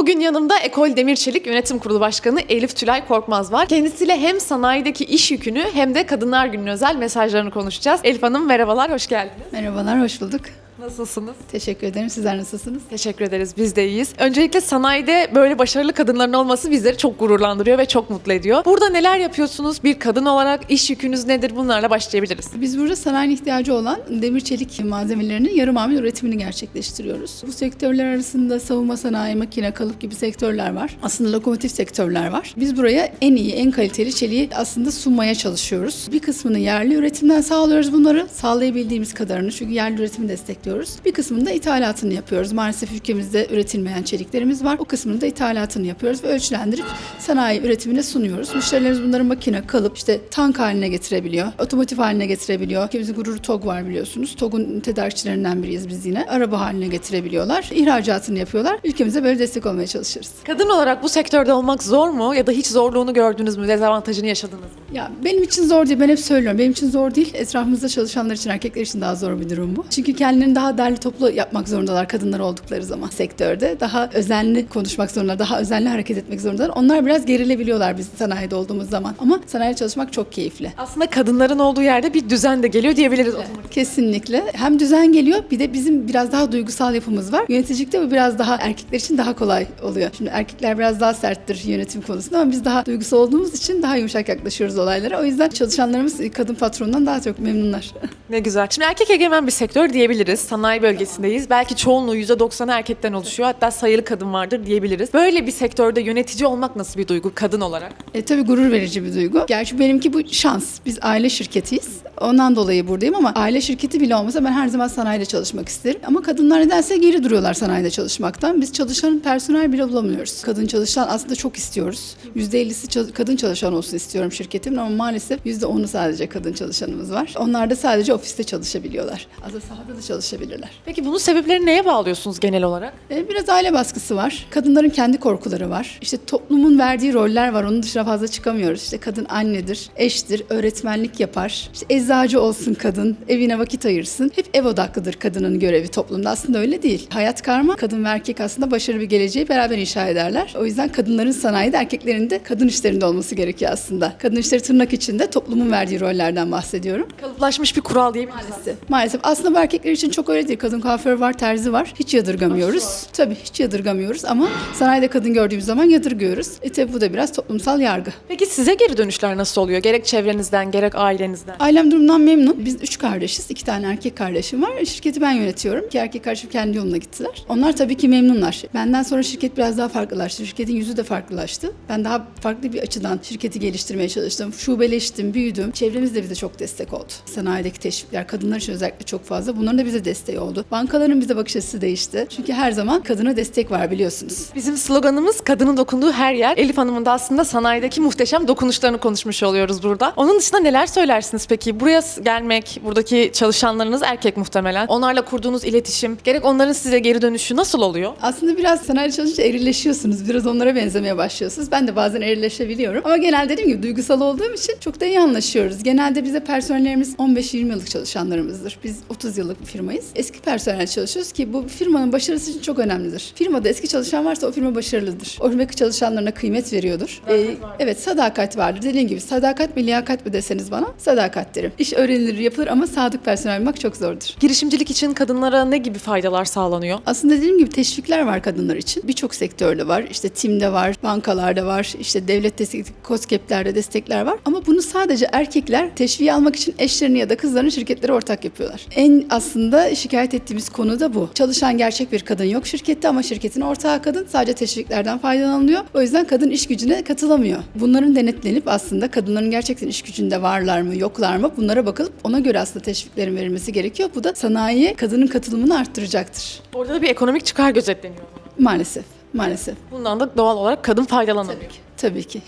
Bugün yanımda Ekol Demir Çelik Yönetim Kurulu Başkanı Elif Tülay Korkmaz var. Kendisiyle hem sanayideki iş yükünü hem de Kadınlar Günü'nün özel mesajlarını konuşacağız. Elif Hanım merhabalar, hoş geldiniz. Merhabalar, hoş bulduk. Nasılsınız? Teşekkür ederim. Sizler nasılsınız? Teşekkür ederiz. Biz de iyiyiz. Öncelikle sanayide böyle başarılı kadınların olması bizleri çok gururlandırıyor ve çok mutlu ediyor. Burada neler yapıyorsunuz? Bir kadın olarak iş yükünüz nedir? Bunlarla başlayabiliriz. Biz burada sanayinin ihtiyacı olan demir çelik malzemelerinin yarı mamul üretimini gerçekleştiriyoruz. Bu sektörler arasında savunma sanayi, makine, kalıp gibi sektörler var. Aslında lokomotif sektörler var. Biz buraya en iyi, en kaliteli çeliği aslında sunmaya çalışıyoruz. Bir kısmını yerli üretimden sağlıyoruz bunları. Sağlayabildiğimiz kadarını çünkü yerli üretimi destekliyoruz. Bir kısmını da ithalatını yapıyoruz. Maalesef ülkemizde üretilmeyen çeliklerimiz var. O kısmını da ithalatını yapıyoruz ve ölçülendirip sanayi üretimine sunuyoruz. Müşterilerimiz bunları makine, kalıp, işte tank haline getirebiliyor. Otomotiv haline getirebiliyor. Ülkemizin gururu TOG var biliyorsunuz. TOG'un tedarikçilerinden biriyiz biz yine. Araba haline getirebiliyorlar. İhracatını yapıyorlar. Ülkemize böyle destek olmaya çalışırız. Kadın olarak bu sektörde olmak zor mu? Ya da hiç zorluğunu gördünüz mü? Dezavantajını yaşadınız mı? Ya benim için zor değil. Ben hep söylüyorum. Benim için zor değil. Etrafımızda çalışanlar için, erkekler için daha zor bir durum bu. Çünkü kendilerini daha derli toplu yapmak zorundalar kadınlar oldukları zaman sektörde. Daha özenli konuşmak zorundalar, daha özenli hareket etmek zorundalar. Onlar biraz gerilebiliyorlar biz sanayide olduğumuz zaman. Ama sanayide çalışmak çok keyifli. Aslında kadınların olduğu yerde bir düzen de geliyor diyebiliriz. otomatik. Kesinlikle. Hem düzen geliyor bir de bizim biraz daha duygusal yapımız var. Yöneticilikte bu biraz daha erkekler için daha kolay oluyor. Şimdi erkekler biraz daha serttir yönetim konusunda ama biz daha duygusal olduğumuz için daha yumuşak yaklaşıyoruz olaylara. O yüzden çalışanlarımız kadın patronundan daha çok memnunlar. Ne güzel. Şimdi erkek egemen bir sektör diyebiliriz. Sanayi bölgesindeyiz. Belki çoğunluğu %90'ı erkekten oluşuyor. Hatta sayılı kadın vardır diyebiliriz. Böyle bir sektörde yönetici olmak nasıl bir duygu kadın olarak? E, tabii gurur verici bir duygu. Gerçi benimki bu şans. Biz aile şirketiyiz. Ondan dolayı buradayım ama aile şirketi bile olmasa ben her zaman sanayide çalışmak isterim. Ama kadınlar nedense geri duruyorlar sanayide çalışmaktan. Biz çalışan personel bile bulamıyoruz. Kadın çalışan aslında çok istiyoruz. %50'si çal- kadın çalışan olsun istiyorum şirketimin ama maalesef %10'u sadece kadın çalışanımız var. Onlar da sadece ofiste çalışabiliyorlar. Aslında sahada da çalışabilirler. Peki bunun sebeplerini neye bağlıyorsunuz genel olarak? E, Biraz aile baskısı var. Kadınların kendi korkuları var. İşte toplumun verdiği roller var. Onun dışına fazla çıkamıyoruz. İşte kadın annedir, eştir, öğretmenlik yapar. İşte eczacı olsun kadın, evine vakit ayırsın. Hep ev odaklıdır kadının görevi toplumda. Aslında öyle değil. Hayat karma. Kadın ve erkek aslında başarılı bir geleceği beraber inşa ederler. O yüzden kadınların sanayide, erkeklerin de kadın işlerinde olması gerekiyor aslında. Kadın işleri tırnak içinde toplumun verdiği rollerden bahsediyorum. Kalıplaşmış bir kural diyebiliriz. Maalesef. Maalesef. Aslında bu erkekler için çok öyle değil. Kadın kuaför var, terzi var. Hiç yadırgamıyoruz. Tabii hiç yadırgamıyoruz ama sanayide kadın gördüğümüz zaman yadırgıyoruz. E tabii bu da biraz toplumsal yargı. Peki size geri dönüşler nasıl oluyor? Gerek çevrenizden, gerek ailenizden. Ailem durumdan memnun. Biz üç kardeşiz. İki tane erkek kardeşim var. Şirketi ben yönetiyorum. İki erkek kardeşim kendi yoluna gittiler. Onlar tabii ki memnunlar. Benden sonra şirket biraz daha farklılaştı. Şirketin yüzü de farklılaştı. Ben daha farklı bir açıdan şirketi geliştirmeye çalıştım. Şubeleştim, büyüdüm. Çevremiz de bize çok destek oldu. Sanayideki teşvikler kadınlar için özellikle çok fazla. Bunların da bize desteği oldu. Bankaların bize bakış açısı değişti. Çünkü her zaman kadına destek var biliyorsunuz. Bizim sloganımız kadının dokunduğu her yer. Elif Hanım'ın da aslında sanayideki muhteşem dokunuşlarını konuşmuş oluyoruz burada. Onun dışında neler söylersiniz peki? Buraya gelmek, buradaki çalışanlarınız erkek muhtemelen. Onlarla kurduğunuz iletişim, gerek onların size geri dönüşü nasıl oluyor? Aslında biraz sanayide çalışınca erileşiyorsunuz. Biraz onlara benzemeye başlıyorsunuz. Ben de bazen erileşebiliyorum. Ama genelde dediğim gibi duygusal olduğum için çok da iyi anlaşıyoruz. Genelde bize personellerimiz 15-20 yıllık çalışanlarımızdır. Biz 30 yıllık bir firmayız. Eski personel çalışıyoruz ki bu firmanın başarısı için çok önemlidir. Firmada eski çalışan varsa o firma başarılıdır. O firmadaki çalışanlarına kıymet veriyordur. Ee, evet sadakat vardır. Dediğim gibi sadakat mi liyakat mı deseniz bana sadakat derim. İş öğrenilir yapılır ama sadık personel bulmak çok zordur. Girişimcilik için kadınlara ne gibi faydalar sağlanıyor? Aslında dediğim gibi teşvikler var kadınlar için. Birçok sektörde var. İşte TİM'de var, bankalarda var, işte devlet destek, COSGAP'lerde destekler var. Ama bunu sadece erkekler teşviği almak için eşlerini ya da kızlarını şirketlere ortak yapıyorlar. En aslında şikayet ettiğimiz konu da bu. Çalışan gerçek bir kadın yok şirkette ama şirketin ortağı kadın sadece teşviklerden faydalanılıyor. O yüzden kadın iş gücüne katılamıyor. Bunların denetlenip aslında kadınların gerçekten iş gücünde varlar mı, yoklar mı bunlara bakılıp ona göre aslında teşviklerin verilmesi gerekiyor. Bu da sanayiye kadının katılımını arttıracaktır. Orada da bir ekonomik çıkar gözetleniyor. Maalesef, maalesef. Bundan da doğal olarak kadın faydalanamıyor. Tabii ki.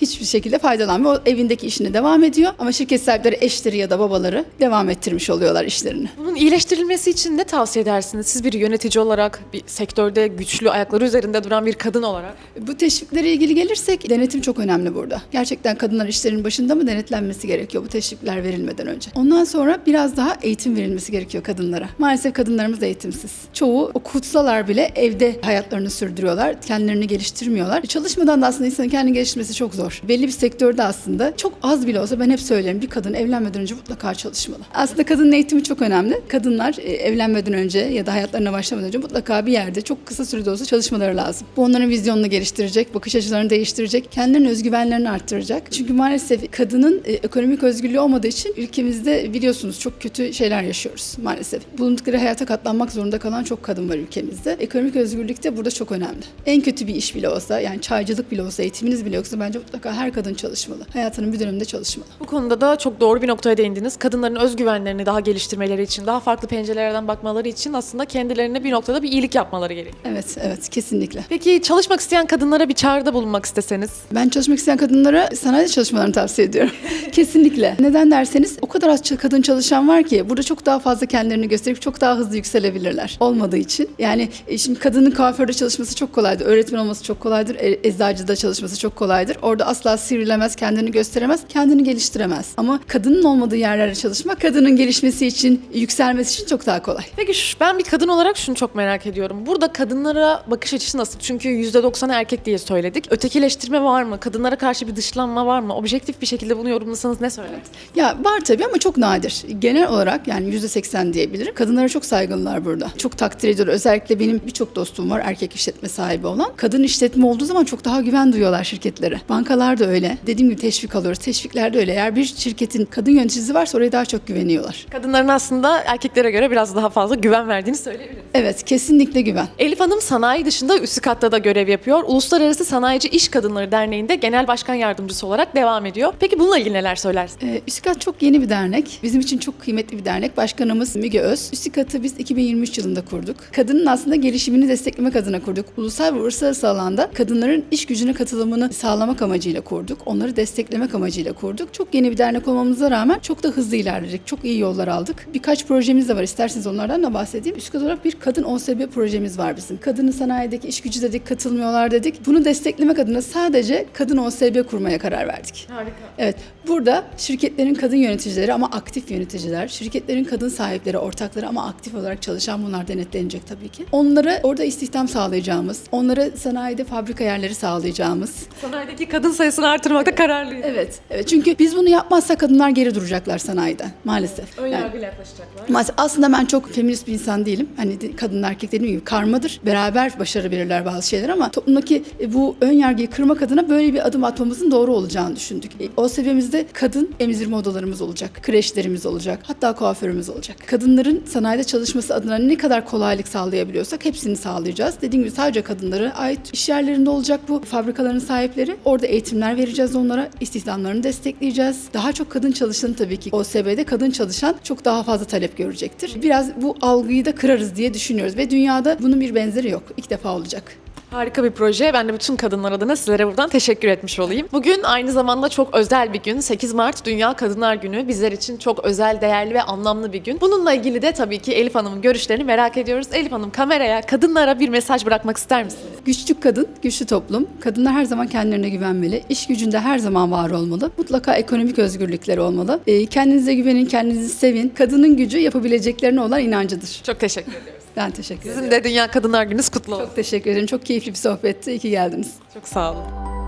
Hiçbir şekilde faydalanmıyor. O evindeki işine devam ediyor ama şirket sahipleri eşleri ya da babaları devam ettirmiş oluyorlar işlerini. Bunun iyileştirilmesi için ne tavsiye edersiniz? Siz bir yönetici olarak, bir sektörde güçlü ayakları üzerinde duran bir kadın olarak. Bu teşviklere ilgili gelirsek denetim çok önemli burada. Gerçekten kadınlar işlerin başında mı denetlenmesi gerekiyor bu teşvikler verilmeden önce. Ondan sonra biraz daha eğitim verilmesi gerekiyor kadınlara. Maalesef kadınlarımız eğitimsiz. Çoğu okutsalar bile evde hayatlarını sürdürüyorlar. Kendilerini geliştirmiyorlar. Çalışmadan da aslında insanın kendini geliştirmesi çok zor. Belli bir sektörde aslında çok az bile olsa ben hep söylerim bir kadın evlenmeden önce mutlaka çalışmalı. Aslında kadının eğitimi çok önemli. Kadınlar e, evlenmeden önce ya da hayatlarına başlamadan önce mutlaka bir yerde çok kısa sürede olsa çalışmaları lazım. Bu onların vizyonunu geliştirecek, bakış açılarını değiştirecek, kendilerinin özgüvenlerini arttıracak. Çünkü maalesef kadının e, ekonomik özgürlüğü olmadığı için ülkemizde biliyorsunuz çok kötü şeyler yaşıyoruz maalesef. Bulundukları hayata katlanmak zorunda kalan çok kadın var ülkemizde. Ekonomik özgürlük de burada çok önemli. En kötü bir iş bile olsa yani çaycılık bile olsa, eğitiminiz bile yoksa bence mutlaka her kadın çalışmalı. Hayatının bir döneminde çalışmalı. Bu konuda da çok doğru bir noktaya değindiniz. Kadınların özgüvenlerini daha geliştirmeleri için, daha farklı pencerelerden bakmaları için aslında kendilerine bir noktada bir iyilik yapmaları gerekiyor. Evet, evet kesinlikle. Peki çalışmak isteyen kadınlara bir çağrıda bulunmak isteseniz? Ben çalışmak isteyen kadınlara sanayide çalışmalarını tavsiye ediyorum. Kesinlikle. Neden derseniz o kadar az kadın çalışan var ki burada çok daha fazla kendilerini gösterip çok daha hızlı yükselebilirler. Olmadığı için. Yani e, şimdi kadının kuaförde çalışması çok kolaydır. Öğretmen olması çok kolaydır. e, Eczacıda çalışması çok kolaydır. Orada asla sivrilemez, kendini gösteremez, kendini geliştiremez. Ama kadının olmadığı yerlerde çalışmak kadının gelişmesi için, yükselmesi için çok daha kolay. Peki şu- ben bir kadın olarak şunu çok merak ediyorum. Burada kadınlara bakış açısı nasıl? Çünkü %90'ı erkek diye söyledik. Ötekileştirme var mı? Kadınlara karşı bir dışlanma var mı? Objektif bir şekilde bunu yorumlasanız ne söylersiniz? Ya var tabii ama çok nadir. Genel olarak yani yüzde seksen diyebilirim. Kadınlara çok saygılılar burada. Çok takdir ediyorlar. Özellikle benim birçok dostum var erkek işletme sahibi olan. Kadın işletme olduğu zaman çok daha güven duyuyorlar şirketlere. Bankalar da öyle. Dediğim gibi teşvik alıyoruz. Teşvikler de öyle. Eğer bir şirketin kadın yöneticisi varsa oraya daha çok güveniyorlar. Kadınların aslında erkeklere göre biraz daha fazla güven verdiğini söyleyebiliriz. Evet kesinlikle güven. Elif Hanım sanayi dışında üst katta da görev yapıyor. Uluslararası Sanayici İş Kadınları Derneği'nde genel başkan yardımcısı olarak devam ediyor. Peki bununla ilgili neler söylersiniz? Ee, Üsikat çok yeni bir dernek. Bizim için çok kıymetli bir dernek. Başkanımız Müge Öz. Üsikat'ı biz 2023 yılında kurduk. Kadının aslında gelişimini desteklemek adına kurduk. Ulusal ve uluslararası alanda kadınların iş gücüne katılımını sağlamak amacıyla kurduk. Onları desteklemek amacıyla kurduk. Çok yeni bir dernek olmamıza rağmen çok da hızlı ilerledik. Çok iyi yollar aldık. Birkaç projemiz de var. İsterseniz onlardan da bahsedeyim. Üsikat olarak bir kadın OSB projemiz var bizim. Kadının sanayideki iş gücü dedik, katılmıyorlar dedik. Bunu desteklemek adına sadece kadın OSB kurmaya karar verdik. Harika. Evet, burada şirketlerin kadın yöneticileri ama aktif yöneticiler, şirketlerin kadın sahipleri, ortakları ama aktif olarak çalışan bunlar denetlenecek tabii ki. Onlara orada istihdam sağlayacağımız, onlara sanayide fabrika yerleri sağlayacağımız. Sanayideki kadın sayısını artırmakta kararlıyız. Evet, evet. Çünkü biz bunu yapmazsak kadınlar geri duracaklar sanayiden maalesef. Ön Yani- yargıyla yaklaşacaklar. Maalesef aslında ben çok feminist bir insan değilim. Hani kadın erkek dediğim gibi karmadır. Beraber başarabilirler bazı şeyler ama toplumdaki e, bu ön yargıyı kırmak adına böyle bir adım atmamızın doğru olacağını düşündük. E, O seviyemizde kadın emzirme odalarımız olacak, kreşlerimiz olacak, hatta kuaförümüz olacak. Kadınların sanayide çalışması adına ne kadar kolaylık sağlayabiliyorsak hepsini sağlayacağız. Dediğim gibi sadece kadınlara ait iş yerlerinde olacak bu fabrikaların sahipleri. Orada eğitimler vereceğiz onlara, istihdamlarını destekleyeceğiz. Daha çok kadın çalışanı tabii ki OSB'de kadın çalışan çok daha fazla talep görecektir. Biraz bu algıyı da kırarız diye düşünüyoruz ve dünyada bunun bir benzeri yok. İlk defa olacak. Harika bir proje. Ben de bütün kadınlar adına sizlere buradan teşekkür etmiş olayım. Bugün aynı zamanda çok özel bir gün. 8 Mart Dünya Kadınlar Günü. Bizler için çok özel, değerli ve anlamlı bir gün. Bununla ilgili de tabii ki Elif Hanım'ın görüşlerini merak ediyoruz. Elif Hanım kameraya, kadınlara bir mesaj bırakmak ister misiniz? Güçlü kadın, güçlü toplum. Kadınlar her zaman kendilerine güvenmeli. İş gücünde her zaman var olmalı. Mutlaka ekonomik özgürlükleri olmalı. Ee, kendinize güvenin, kendinizi sevin. Kadının gücü yapabileceklerine olan inancıdır. Çok teşekkür ediyoruz. Ben teşekkür ederim. Sizin de Dünya Kadınlar Gününüz kutlu olsun. Çok teşekkür ederim. Çok keyifli bir sohbetti. İyi ki geldiniz. Çok sağ olun.